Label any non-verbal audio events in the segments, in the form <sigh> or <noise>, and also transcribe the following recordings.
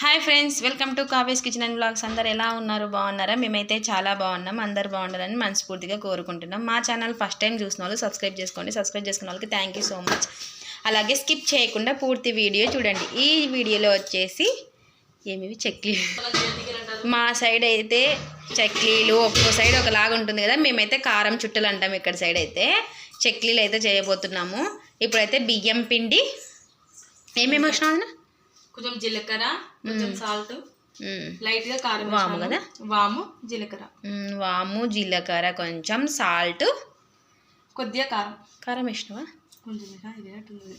Hi friends welcome to Kavya's kitchen and blogs అందరు ఎలా ఉన్నారు? బాగున్నారా? మేమైతే చాలా బాగున్నాం. అందరు బాగుండాలని మనస్ఫూర్తిగా కోరుకుంటున్నాం. మా ఛానల్ ఫస్ట్ టైం చూసిన వాళ్ళు సబ్స్క్రైబ్ చేసుకోండి. సబ్స్క్రైబ్ చేసుకున్న వాళ్ళకి థ్యాంక్ యూ సో మచ్ అలాగే స్కిప్ చేయకుండా పూర్తి వీడియో చూడండి. ఈ వీడియోలో వచ్చేసి ఏమివి? చెక్లీలు మా సైడ్ అయితే చెక్లీలు ఒక్కో సైడ్ ఒకలాగా ఉంటుంది కదా. మేమైతే కారం చుట్టలు అంటాం ఇక్కడ సైడ్ అయితే. చెక్లీలు అయితే చేయబోతున్నాము. ఇప్పుడైతే బియ్యం పిండి. ఏమేమి వచ్చినా కొంచెం జీలకర్ర కొంచెం సాల్ట్. లైట్గా కారం వాము. కదా? వాము జీలకర్ర వాము జీలకర్ర కొంచెం సాల్ట్ కొద్దిగా కారం కారం వేసినవా ఉన్నట్టుంది.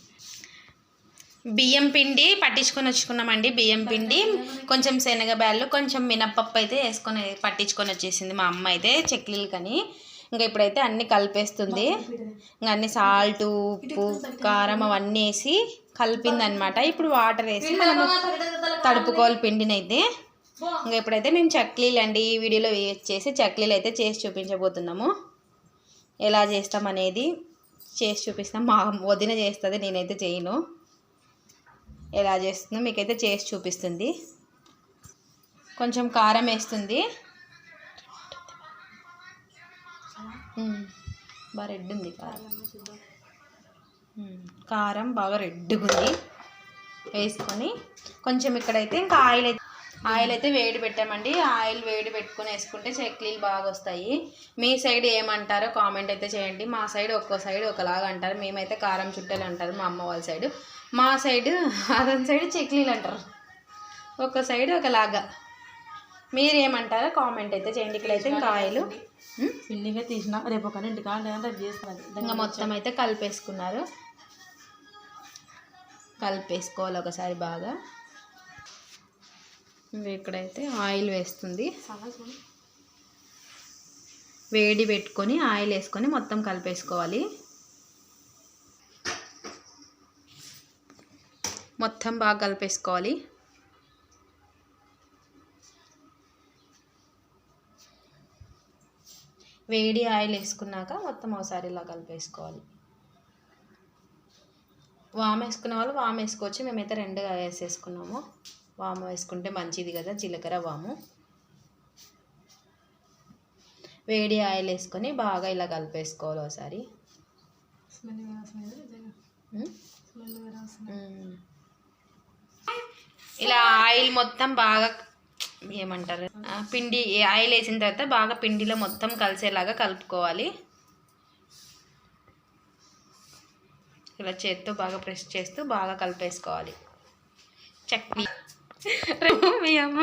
బియ్యం పిండి పట్టించుకొని వచ్చుకున్నామండి బియ్యం పిండి కొంచెం శనగబ్యాళ్ళు కొంచెం మినప్పప్పు అయితే వేసుకొని పట్టించుకొని వచ్చేసింది మా అమ్మ అయితే చెక్లీలు కానీ ఇంకా ఇప్పుడైతే అన్ని కలిపేస్తుంది. ఇంకా అన్ని సాల్ట్ ఉప్పు కారం అవన్నీ వేసి కలిపింది అనమాట ఇప్పుడు వాటర్ వేసి మనము తడుపుకోవాలి పిండిని అయితే ఇంకా ఇప్పుడైతే మేము చక్లీలు అండి ఈ వీడియోలో చేసి చక్లీలు అయితే చేసి చూపించబోతున్నాము. ఎలా చేస్తాం అనేది చేసి చూపిస్తాం. మా వదిన చేస్తుంది నేనైతే చేయను. ఎలా చేస్తుందో మీకైతే చేసి చూపిస్తుంది. కొంచెం కారం వేస్తుంది. బాగా రెడ్ ఉంది కారం. కారం బాగా రెడ్గా ఉంది వేసుకొని కొంచెం ఇక్కడైతే ఇంకా ఆయిల్ అయితే ఆయిల్ అయితే వేడి పెట్టామండి. ఆయిల్ వేడి పెట్టుకొని వేసుకుంటే చక్లీలు బాగా వస్తాయి మీ సైడ్ ఏమంటారో కామెంట్ అయితే చేయండి. మా సైడ్ ఒక్కో సైడ్ ఒకలాగా అంటారు. మేమైతే కారం చుట్టలు అంటారు మా అమ్మ వాళ్ళ సైడ్. మా సైడ్ అదొక సైడ్ చక్లీలు అంటారు. ఒక సైడ్ ఒకలాగా. మీరు ఏమంటారో కామెంట్ అయితే చేయండి. ఇక్కడైతే ఇంకా ఆయిల్. పిండిగా తీసిన. రేపు ఒక ఇంటికి రేపు చేస్తాను. ఇంకా మొత్తం అయితే కలిపేసుకున్నారు. కలిపేసుకోవాలి ఒకసారి బాగా. ఇంకా ఇక్కడైతే ఆయిల్ వేస్తుంది. వేడి పెట్టుకొని ఆయిల్ వేసుకొని మొత్తం కలిపేసుకోవాలి. మొత్తం బాగా కలిపేసుకోవాలి. వేడి ఆయిల్ వేసుకున్నాక మొత్తం ఒకసారి ఇలా కలిపేసుకోవాలి. వామ్ వేసుకునే వాళ్ళు వామ్ వేసుకోవచ్చు. మేమైతే రెండుగా వేసేసుకున్నాము. వాము వేసుకుంటే మంచిది కదా జీలకర్ర వాము. వేడి ఆయిల్ వేసుకొని బాగా ఇలా కలిపేసుకోవాలి ఒకసారి. ఇలా ఆయిల్ మొత్తం బాగా ఏమంటారు? పిండి ఆయిల్ వేసిన తర్వాత బాగా పిండిలో మొత్తం కలిసేలాగా కలుపుకోవాలి. ఇలా చేత్తో బాగా ప్రెస్ చేస్తూ బాగా కలిపేసుకోవాలి. చట్నీ. మీ అమ్మ.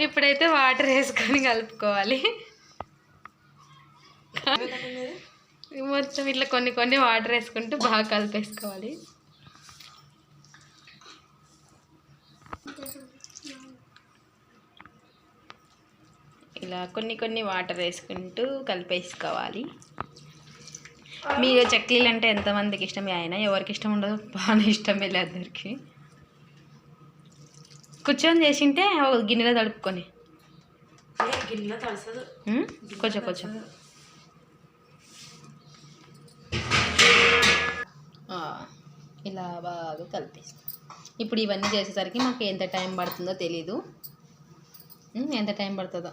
ఇప్పుడైతే వాటర్ వేసుకొని కలుపుకోవాలి. మొత్తం ఇట్లా కొన్ని కొన్ని వాటర్ వేసుకుంటూ బాగా కలిపేసుకోవాలి. ఇలా కొన్ని కొన్ని వాటర్ వేసుకుంటూ కలిపేసుకోవాలి. మీరు చక్లీలు అంటే ఎంతమందికి ఇష్టం? ఆయన ఎవరికి ఇష్టం ఉండదు? బాగానే ఇష్టం వెళ్ళి అందరికి. కూర్చొని చేసింటే ఒక గిన్నెలో తడుపుకొని. కొంచెం కొంచెం ఇలా బాగా కలిపేస్తాం ఇప్పుడు ఇవన్నీ చేసేసరికి మాకు ఎంత టైం పడుతుందో తెలీదు. ఎంత టైం పడుతుందో.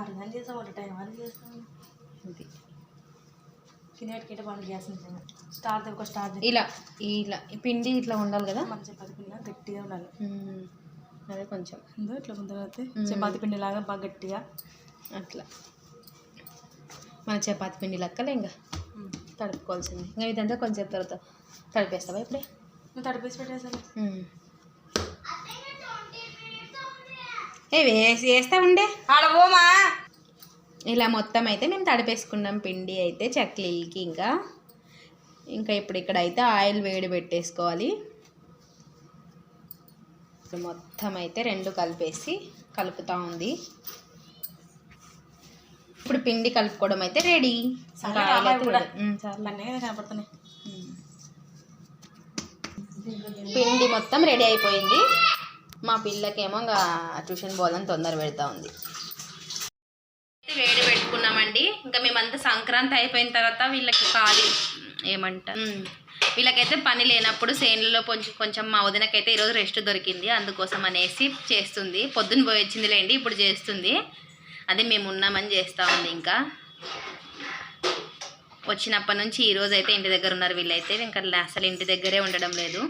అర్థం చేస్తాం ఒక టైం వరకు చేస్తాం ఇది తినేటికి పనులు చేస్తాం స్టార్ట్ ఒక స్టార్ట్ ఇలా ఇలా. ఈ పిండి ఇట్లా ఉండాలి కదా? మన చపాతి పిండి గట్టిగా ఉండాలి. అదే కొంచెం. ఇట్లా ముందు అయితే చపాతి పిండి లాగా బాగా గట్టిగా. అట్లా. మన చపాతి పిండి లెక్కలే ఇంకా. తడుపుకోవాల్సింది. ఇంకా ఇదంతా కొంచెం తర్వాత తడిపేస్తావా ఇప్పుడే? నువ్వు తడిపేసి పెట్టేసాను ఏ వేసి వేస్తా ఉండే. ఆడబోమా ఇలా మొత్తం అయితే మేము తడిపేసుకున్నాం. పిండి అయితే చక్లీలకి ఇంకా. ఇంకా ఇప్పుడు ఇక్కడ అయితే ఆయిల్ వేడి పెట్టేసుకోవాలి. మొత్తం అయితే రెండు కలిపేసి కలుపుతా ఉంది. ఇప్పుడు పిండి కలుపుకోవడం అయితే రెడీ. పిండి మొత్తం రెడీ అయిపోయింది. మా పిల్లకేమో ఇంకా ట్యూషన్ పోవాలని తొందర పెడతా ఉంది. వేడి పెట్టుకున్నామండి. ఇంకా మేమంతా సంక్రాంతి అయిపోయిన తర్వాత వీళ్ళకి ఖాళీ ఏమంటారు? వీళ్ళకైతే పని లేనప్పుడు సేన్లలో కొంచెం కొంచెం మా వదినకైతే ఈరోజు రెస్ట్ దొరికింది. అందుకోసం అనేసి చేస్తుంది. పొద్దున్న పోయి వచ్చింది లేండి ఇప్పుడు చేస్తుంది. అది మేము ఉన్నామని చేస్తూ ఉంది ఇంకా. వచ్చినప్పటి నుంచి ఈ రోజు అయితే ఇంటి దగ్గర ఉన్నారు వీళ్ళైతే. ఇంకా అసలు ఇంటి దగ్గరే ఉండడం లేదు.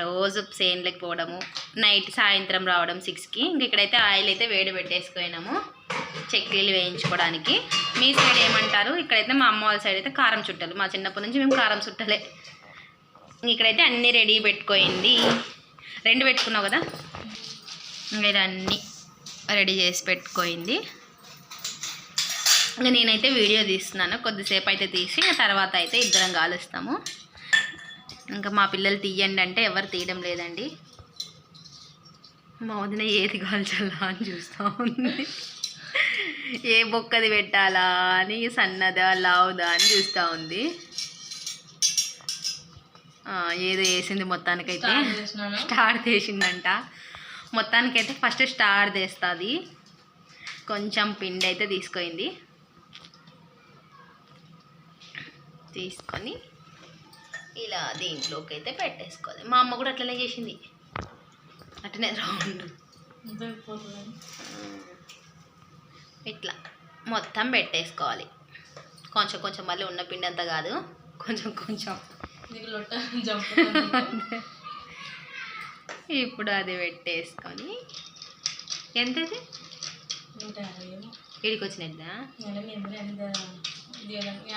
రోజు సేన్లకి పోవడము నైట్ సాయంత్రం రావడం సిక్స్కి. ఇంక ఇక్కడైతే ఆయిల్ అయితే వేడి పెట్టేసుకున్నాము చెక్కీలు వేయించుకోవడానికి. మీ సైడ్ ఏమంటారు? ఇక్కడైతే మా అమ్మ వాళ్ళ సైడ్ అయితే కారం చుట్టలు. మా చిన్నప్పటి నుంచి మేము కారం చుట్టలే. ఇక్కడైతే అన్నీ రెడీ పెట్టుకోయింది. రెండు పెట్టుకున్నావు కదా? ఇంకా ఇది అన్నీ రెడీ చేసి పెట్టుకోయింది. ఇంకా నేనైతే వీడియో తీస్తున్నాను. కొద్దిసేపు అయితే తీసి తర్వాత అయితే ఇద్దరం కాలుస్తాము ఇంకా మా పిల్లలు తీయండి అంటే ఎవరు తీయడం లేదండి. మా వదిన ఏది కాల్చాలా అని చూస్తూ ఉంది. ఏ బొక్కది పెట్టాలా అని సన్నదా లావుదా అని చూస్తూ ఉంది. ఏదో వేసింది మొత్తానికైతే. స్టార్ తీసిందంట మొత్తానికైతే ఫస్ట్ స్టార్ తీస్తుంది కొంచెం పిండి అయితే తీసుకుంది తీసుకొని ఇలా దీంట్లోకి అయితే పెట్టేసుకోవాలి. మా అమ్మ కూడా అట్లనే చేసింది. అట్లనే రౌండ్. ఇట్లా మొత్తం పెట్టేసుకోవాలి. కొంచెం కొంచెం మళ్ళీ ఉన్న పిండి అంతా కాదు. కొంచెం కొంచెం. <laughs> ఇప్పుడు అది పెట్టేసుకొని ఎంతది? ఇడికి వచ్చినట్దా మా మీ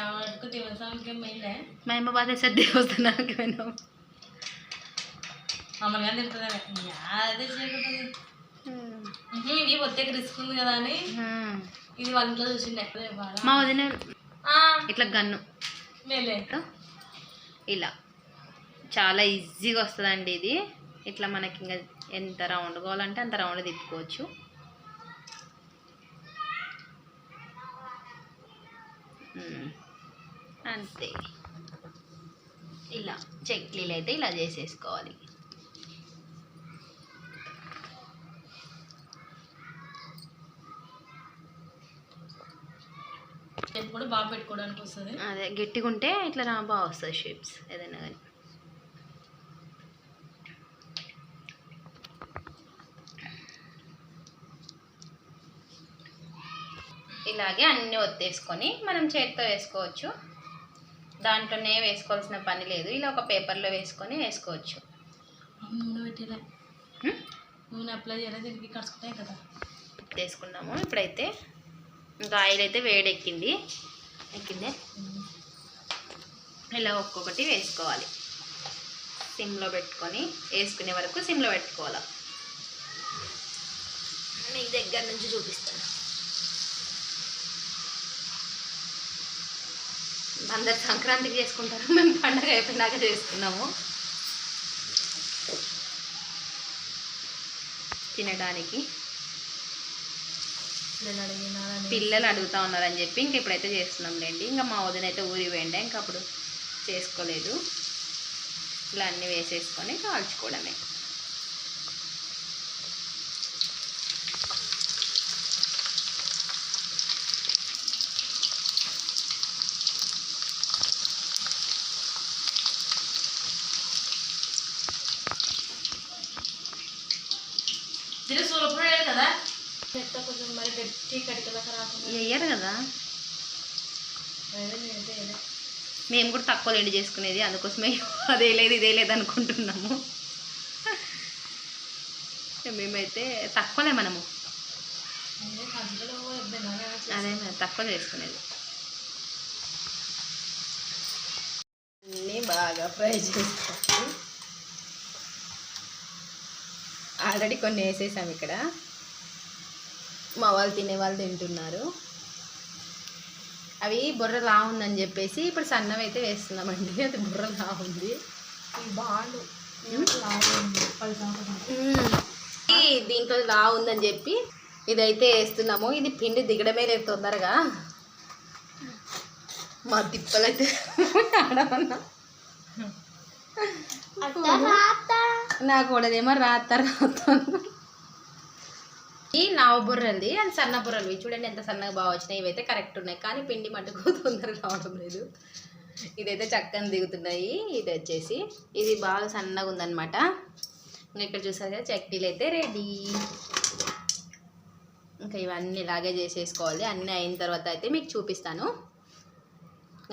అందరూ ఎంత దేవుని దేవస్థానానికి పోయినాం అదే ఇది ఒత్తికి రిస్క్ ఉంది కదా అని ఇది వాళ్ళ ఇంట్లో చూసిండే మా వదిన ఇట్లా గన్ను ఇలా చాలా ఈజీగా వస్తుందండి ఇది ఇట్లా మనకి ఇంకా ఎంత రౌండ్ కావాలంటే అంత రౌండ్ తిప్పుకోవచ్చు అంతే. ఇలా చెక్లీలు అయితే ఇలా చేసేసుకోవాలి. కూడా బాగా పెట్టుకోవడానికి వస్తుంది. అదే గట్టిగా ఉంటే ఇట్లా రా బాగా వస్తుంది షేప్స్ ఏదైనా కానీ. ఇలాగే అన్నీ ఒత్తేసుకొని మనం చేతితో వేసుకోవచ్చు. దాంట్లోనే వేసుకోవాల్సిన పని లేదు. ఇలా ఒక పేపర్లో వేసుకొని వేసుకోవచ్చు. నూనె పెట్టేలే? హ్మ్? నూనె అప్లై చేయలేదు దీనికి కడుచుకుంటాయి కదా. వేసుకున్నాము ఇప్పుడైతే ఇంకా ఆయిల్ అయితే వేడెక్కింది. ఎక్కిందే? ఇలా ఒక్కొక్కటి వేసుకోవాలి. సిమ్లో పెట్టుకొని వేసుకునే వరకు సిమ్లో పెట్టుకోవాలి. మీకు దగ్గర నుంచి చూపిస్తాను అందరు సంక్రాంతికి చేసుకుంటారు. మేము పండగ అయిపోయినాక చేసుకున్నాము. తినడానికి. పిల్లలు అడుగుతా ఉన్నారని చెప్పి ఇంక ఇప్పుడైతే చేస్తున్నాం లేండి. ఇంకా మా వదిన అయితే ఊరి వేయండి ఇంకా అప్పుడు చేసుకోలేదు. ఇలా అన్నీ వేసేసుకొని కాల్చుకోవడమే దీని సూలప్పుడు వేయాలి కదా మెత్త కొంచెం మరి గట్టి కడికలక రాకుండా వేయరు కదా వేరే నేనైతే వేయలే. మేము కూడా తక్కువ లేండి చేసుకునేది. అందుకోసమే అదే లేదు ఇదే లేదు అనుకుంటున్నాము. మేమైతే తక్కువలే మనము. అదే తక్కువ చేసుకునేది. అన్నీ బాగా ఫ్రై చేసుకోవాలి ఆల్రెడీ కొన్ని వేసేసాం ఇక్కడ. మా వాళ్ళు తినే వాళ్ళు తింటున్నారు. అవి బుర్ర లా ఉందని చెప్పేసి ఇప్పుడు సన్నవి అయితే వేస్తున్నామండి. అది బుర్ర లా ఉంది దీంట్లో లా ఉందని చెప్పి ఇదైతే వేస్తున్నాము. ఇది పిండి దిగడమే లేదు తొందరగా. మా తిప్పలైతే ఆడమన్నా. నాకు కూడదేమో రాత రాత నావ బుర్రది బుర్రలది అది సన్న బుర్రలు. చూడండి ఎంత సన్నగా బాగా వచ్చినాయి. ఇవైతే కరెక్ట్ ఉన్నాయి. కానీ పిండి మటుకు <laughs> తొందరగా రావడం లేదు. ఇదైతే చక్కని దిగుతున్నాయి. ఇది వచ్చేసి ఇది బాగా సన్నగా ఉందన్నమాట. ఇంకా ఇక్కడ చూసారు కదా చట్నీలు అయితే రెడీ ఇంకా ఇవన్నీ ఇలాగే చేసేసుకోవాలి. అన్నీ అయిన తర్వాత అయితే మీకు చూపిస్తాను.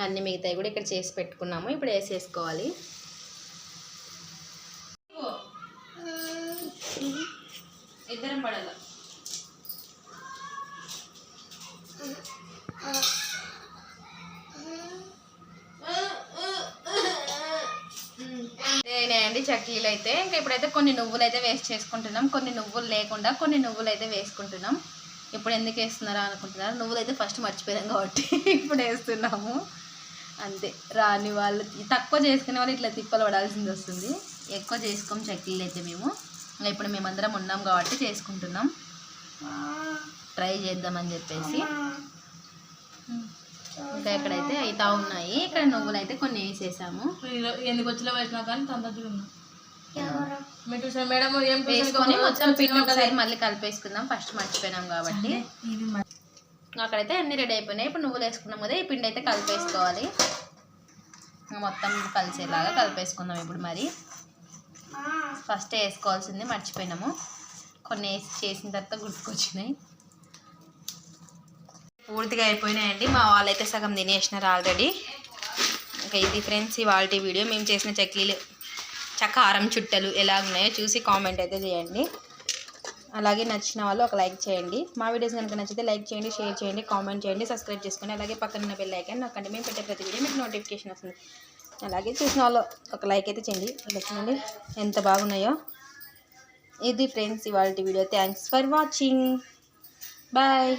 అన్నీ మిగతాయి కూడా ఇక్కడ చేసి పెట్టుకున్నాము. ఇప్పుడు వేసేసుకోవాలి. ఇద్దరం పడాలి అండి చక్కీలు అయితే. ఇంకా ఇప్పుడైతే కొన్ని నువ్వులు అయితే వేస్ట్ చేసుకుంటున్నాం. కొన్ని నువ్వులు లేకుండా కొన్ని నువ్వులు అయితే వేసుకుంటున్నాం. ఇప్పుడు ఎందుకు వేస్తున్నారా అనుకుంటున్నారు? నువ్వులు అయితే ఫస్ట్ మర్చిపోయాం కాబట్టి <laughs> ఇప్పుడు వేస్తున్నాము. అంతే. రాని వాళ్ళు తక్కువ చేసుకునే వాళ్ళు ఇట్లా తిప్పలు పడాల్సింది వస్తుంది. ఎక్కువ చేసుకోం చక్కీలు అయితే మేము. ఇంకా ఇప్పుడు మేమందరం ఉన్నాం కాబట్టి చేసుకుంటున్నాం. ట్రై చేద్దామని చెప్పేసి. ఇంకా ఇక్కడైతే అవుతా ఉన్నాయి. ఇక్కడ నువ్వులు అయితే కొన్ని వేసేసాము. ఎందుకు వచ్చిలో వేసినా కానీ తొందర చూడు మీరు చూసిన మేడం ఏం వేసుకొని మొత్తం పిండి ఒకసారి మళ్ళీ కలిపేసుకుందాం. ఫస్ట్ మర్చిపోయినాం కాబట్టి. ఇది అక్కడైతే అన్ని రెడీ అయిపోయినాయి. ఇప్పుడు నువ్వులు వేసుకున్నాం కదా ఈ పిండి అయితే కలిపేసుకోవాలి. ఇంకా మొత్తం కలిసేలాగా కలిపేసుకుందాం ఇప్పుడు మరి. ఫస్ట్ వేసుకోవాల్సింది మర్చిపోయినాము. కొన్ని వేసి చేసిన తర్వాత గుర్తుకొచ్చినాయి. పూర్తిగా అయిపోయినాయండి. మా వాళ్ళైతే సగం తినేసినారు ఆల్రెడీ. ఇంకా ఇది ఫ్రెండ్స్ ఇవాళ వీడియో. మేము చేసిన చక్లీలు చక్కారం చుట్టలు ఎలా ఉన్నాయో చూసి కామెంట్ అయితే చేయండి. అలాగే నచ్చిన వాళ్ళు ఒక లైక్ చేయండి. మా వీడియోస్ కనుక నచ్చితే లైక్ చేయండి షేర్ చేయండి కామెంట్ చేయండి సబ్స్క్రైబ్ చేసుకోండి అలాగే పక్కన ఉన్న బెల్ ఐకాన్ నాకంటే మేము పెట్టే ప్రతి వీడియో మీకు నోటిఫికేషన్ వస్తుంది. అలాగే చూసిన వాళ్ళు ఒక లైక్ అయితే చేయండి. చూడండి ఎంత బాగున్నాయో. ఇది ఫ్రెండ్స్ ఇవాళ video. Thanks for watching bye